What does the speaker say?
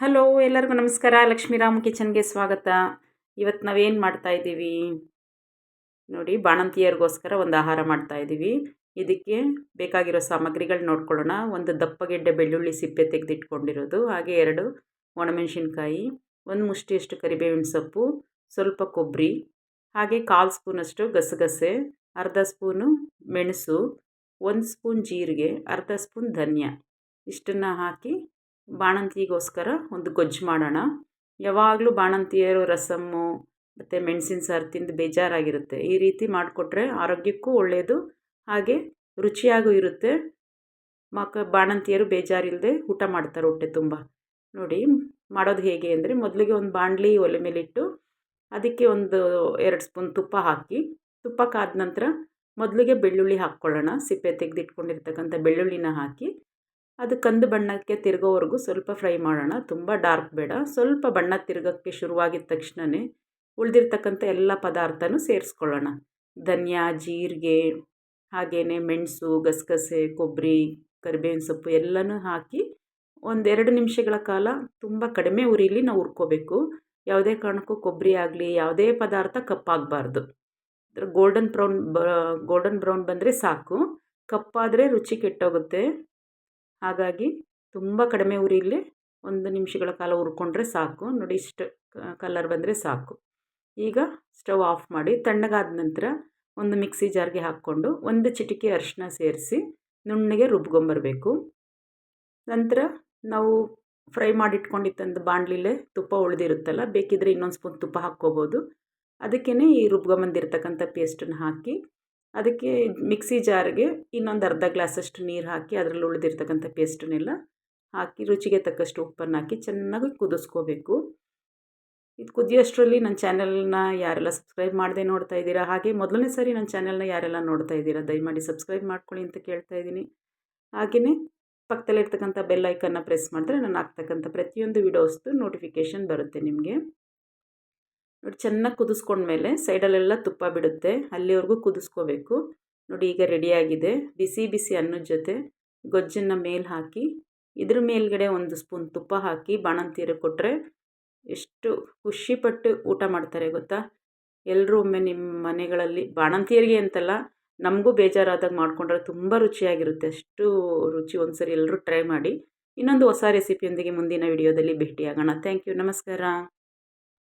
Hello, ಎಲ್ಲರಿಗೂ ನಮಸ್ಕಾರ. ಲಕ್ಷ್ಮೀರಾಮ್ ಕಿಚನ್ಗೆ ಸ್ವಾಗತ. ಇವತ್ತು ನಾವೇನು ಮಾಡ್ತಾ ಇದ್ದೀವಿ? ನೋಡಿ, ಬಾಣಂತಿಯರಿಗೋಸ್ಕರ ಒಂದು ಆಹಾರ ಮಾಡ್ತಾ ಇದ್ದೀವಿ. ಇದಕ್ಕೆ ಬೇಕಾಗಿರೋ ಸಾಮಗ್ರಿಗಳು ನೋಡ್ಕೊಳ್ಳೋಣ. ಒಂದು ದಪ್ಪಗೆಡ್ಡೆ ಬೆಳ್ಳುಳ್ಳಿ ಸಿಪ್ಪೆ ತೆಗೆದಿಟ್ಕೊಂಡಿರೋದು, ಹಾಗೆ ಎರಡು ಒಣಮೆಣಸಿನ್ಕಾಯಿ, ಒಂದು ಮುಷ್ಟಿಯಷ್ಟು ಕರಿಬೇವಿನ ಸೊಪ್ಪು, ಸ್ವಲ್ಪ ಕೊಬ್ಬರಿ ಹಾಗೆ ಕಾಲು ಸ್ಪೂನಷ್ಟು ಗಸಗಸೆ, ಅರ್ಧ ಸ್ಪೂನು ಮೆಣಸು, ಒಂದು ಸ್ಪೂನ್ ಜೀರಿಗೆ, ಅರ್ಧ ಸ್ಪೂನ್ ಧನಿಯಾ. ಇಷ್ಟನ್ನು ಹಾಕಿ ಬಾಣಂತಿಗೋಸ್ಕರ ಒಂದು ಗೊಜ್ಜು ಮಾಡೋಣ. ಯಾವಾಗಲೂ ಬಾಣಂತಿಯರು ರಸಮ್ಮು, ಮತ್ತು ಮೆಣಸಿನ ಸಾರು ತಿಂದು ಬೇಜಾರಾಗಿರುತ್ತೆ. ಈ ರೀತಿ ಮಾಡಿಕೊಟ್ರೆ ಆರೋಗ್ಯಕ್ಕೂ ಒಳ್ಳೆಯದು ಹಾಗೆ ರುಚಿಯಾಗೂ ಇರುತ್ತೆ. ಮಕ್ಕ ಬಾಣಂತಿಯರು ಬೇಜಾರಿಲ್ಲದೆ ಊಟ ಮಾಡ್ತಾರೆ ಹೊಟ್ಟೆ ತುಂಬ. ನೋಡಿ, ಮಾಡೋದು ಹೇಗೆ ಅಂದರೆ ಮೊದಲಿಗೆ ಒಂದು ಬಾಣಲಿ ಒಲೆ ಮೇಲಿಟ್ಟು ಅದಕ್ಕೆ ಒಂದು ಎರಡು ಸ್ಪೂನ್ ತುಪ್ಪ ಹಾಕಿ, ತುಪ್ಪ ಕಾದ ನಂತರ ಮೊದಲಿಗೆ ಬೆಳ್ಳುಳ್ಳಿ ಹಾಕ್ಕೊಳ್ಳೋಣ. ಸಿಪ್ಪೆ ತೆಗೆದಿಟ್ಕೊಂಡಿರ್ತಕ್ಕಂಥ ಬೆಳ್ಳುಳ್ಳಿನ ಹಾಕಿ ಅದು ಕಂದು ಬಣ್ಣಕ್ಕೆ ತಿರುಗೋವರೆಗೂ ಸ್ವಲ್ಪ ಫ್ರೈ ಮಾಡೋಣ. ತುಂಬ ಡಾರ್ಕ್ ಬೇಡ. ಸ್ವಲ್ಪ ಬಣ್ಣ ತಿರುಗೋಕ್ಕೆ ಶುರುವಾಗಿದ್ದ ತಕ್ಷಣವೇ ಉಳಿದಿರ್ತಕ್ಕಂಥ ಎಲ್ಲ ಪದಾರ್ಥನೂ ಸೇರಿಸ್ಕೊಳ್ಳೋಣ. ಧನಿಯಾ, ಜೀರಿಗೆ ಹಾಗೆಯೇ ಮೆಣಸು, ಗಸಗಸೆ, ಕೊಬ್ಬರಿ, ಕರಿಬೇವಿನ ಸೊಪ್ಪು ಎಲ್ಲನೂ ಹಾಕಿ ಒಂದೆರಡು ನಿಮಿಷಗಳ ಕಾಲ ತುಂಬ ಕಡಿಮೆ ಉರಿಲಿ ನಾವು ಹುರ್ಕೋಬೇಕು. ಯಾವುದೇ ಕಾರಣಕ್ಕೂ ಕೊಬ್ಬರಿ ಆಗಲಿ, ಯಾವುದೇ ಪದಾರ್ಥ ಕಪ್ಪಾಗಬಾರ್ದು. ಗೋಲ್ಡನ್ ಬ್ರೌನ್ ಗೋಲ್ಡನ್ ಬ್ರೌನ್ ಬಂದರೆ ಸಾಕು. ಕಪ್ಪಾದರೆ ರುಚಿ ಕೆಟ್ಟೋಗುತ್ತೆ. ಹಾಗಾಗಿ ತುಂಬ ಕಡಿಮೆ ಉರಿಯಲ್ಲಿ ಒಂದು ನಿಮಿಷಗಳ ಕಾಲ ಹುರ್ಕೊಂಡ್ರೆ ಸಾಕು. ನೋಡಿ ಇಷ್ಟು ಕಲರ್ ಬಂದರೆ ಸಾಕು. ಈಗ ಸ್ಟವ್ ಆಫ್ ಮಾಡಿ ತಣ್ಣಗಾದ ನಂತರ ಒಂದು ಮಿಕ್ಸಿ ಜಾರ್ಗೆ ಹಾಕ್ಕೊಂಡು ಒಂದು ಚಿಟಿಕೆ ಅರಿಶಿನ ಸೇರಿಸಿ ನುಣ್ಣಗೆ ರುಬ್ಕೊಂಬರಬೇಕು. ನಂತರ ನಾವು ಫ್ರೈ ಮಾಡಿಟ್ಕೊಂಡಿದ್ದಂಥ ಬಾಣಲಿಲೇ ತುಪ್ಪ ಉಳಿದಿರುತ್ತಲ್ಲ ಬೇಕಿದ್ದರೆ ಇನ್ನೊಂದು ಸ್ಪೂನ್ ತುಪ್ಪ ಹಾಕ್ಕೋಬೋದು. ಅದಕ್ಕೇ ಈ ರುಬ್ಕೊಂಬಂದಿರ್ತಕ್ಕಂಥ ಪೇಸ್ಟನ್ನು ಹಾಕಿ ಅದಕ್ಕೆ ಮಿಕ್ಸಿ ಜಾರ್ಗೆ ಇನ್ನೊಂದು ಅರ್ಧ ಗ್ಲಾಸಷ್ಟು ನೀರು ಹಾಕಿ ಅದರಲ್ಲಿ ಉಳಿದಿರ್ತಕ್ಕಂಥ ಪೇಸ್ಟನ್ನೆಲ್ಲ ಹಾಕಿ ರುಚಿಗೆ ತಕ್ಕಷ್ಟು ಉಪ್ಪನ್ನು ಹಾಕಿ ಚೆನ್ನಾಗಿ ಕುದಿಸ್ಕೋಬೇಕು. ಇದು ಕುದಿಯೋಷ್ಟರಲ್ಲಿ ನನ್ನ ಚಾನೆಲ್ನ ಯಾರೆಲ್ಲ ಸಬ್ಸ್ಕ್ರೈಬ್ ಮಾಡದೆ ನೋಡ್ತಾ ಇದ್ದೀರಾ ಹಾಗೆ ಮೊದಲನೇ ಸಾರಿ ನನ್ನ ಚಾನೆಲ್ನ ಯಾರೆಲ್ಲ ನೋಡ್ತಾ ಇದ್ದೀರಾ ದಯಮಾಡಿ ಸಬ್ಸ್ಕ್ರೈಬ್ ಮಾಡ್ಕೊಳ್ಳಿ ಅಂತ ಕೇಳ್ತಾ ಇದ್ದೀನಿ. ಹಾಗೆಯೇ ಪಕ್ಕದಲ್ಲಿರ್ತಕ್ಕಂಥ ಬೆಲ್ ಐಕನ್ನ ಪ್ರೆಸ್ ಮಾಡಿದ್ರೆ ನಾನು ಹಾಕ್ತಕ್ಕಂಥ ಪ್ರತಿಯೊಂದು ವಿಡಿಯೋಸ್ದು ನೋಟಿಫಿಕೇಷನ್ ಬರುತ್ತೆ ನಿಮಗೆ. ನೋಡಿ ಚೆನ್ನಾಗಿ ಕುದಿಸ್ಕೊಂಡ್ಮೇಲೆ ಸೈಡಲ್ಲೆಲ್ಲ ತುಪ್ಪ ಬಿಡುತ್ತೆ. ಅಲ್ಲಿವರೆಗೂ ಕುದಿಸ್ಕೋಬೇಕು. ನೋಡಿ ಈಗ ರೆಡಿಯಾಗಿದೆ. ಬಿಸಿ ಬಿಸಿ ಅನ್ನದ ಜೊತೆ ಗೊಜ್ಜನ್ನು ಮೇಲೆ ಹಾಕಿ, ಇದ್ರ ಮೇಲ್ಗಡೆ ಒಂದು ಸ್ಪೂನ್ ತುಪ್ಪ ಹಾಕಿ ಬಾಣಂತೀರ ಕೊಟ್ಟರೆ ಎಷ್ಟು ಖುಷಿಪಟ್ಟು ಊಟ ಮಾಡ್ತಾರೆ ಗೊತ್ತಾ? ಎಲ್ಲರೂ ಒಮ್ಮೆ ನಿಮ್ಮ ಮನೆಗಳಲ್ಲಿ ಬಾಣಂತಿಯರಿಗೆ ಅಂತಲ್ಲ, ನಮಗೂ ಬೇಜಾರಾದಾಗ ಮಾಡಿಕೊಂಡ್ರೆ ತುಂಬ ರುಚಿಯಾಗಿರುತ್ತೆ. ಅಷ್ಟು ರುಚಿ ಒಂದು ಸರಿ ಎಲ್ಲರೂ ಟ್ರೈ ಮಾಡಿ. ಇನ್ನೊಂದು ಹೊಸ ರೆಸಿಪಿಯೊಂದಿಗೆ ಮುಂದಿನ ವಿಡಿಯೋದಲ್ಲಿ ಭೇಟಿಯಾಗೋಣ. Thank you. ನಮಸ್ಕಾರ.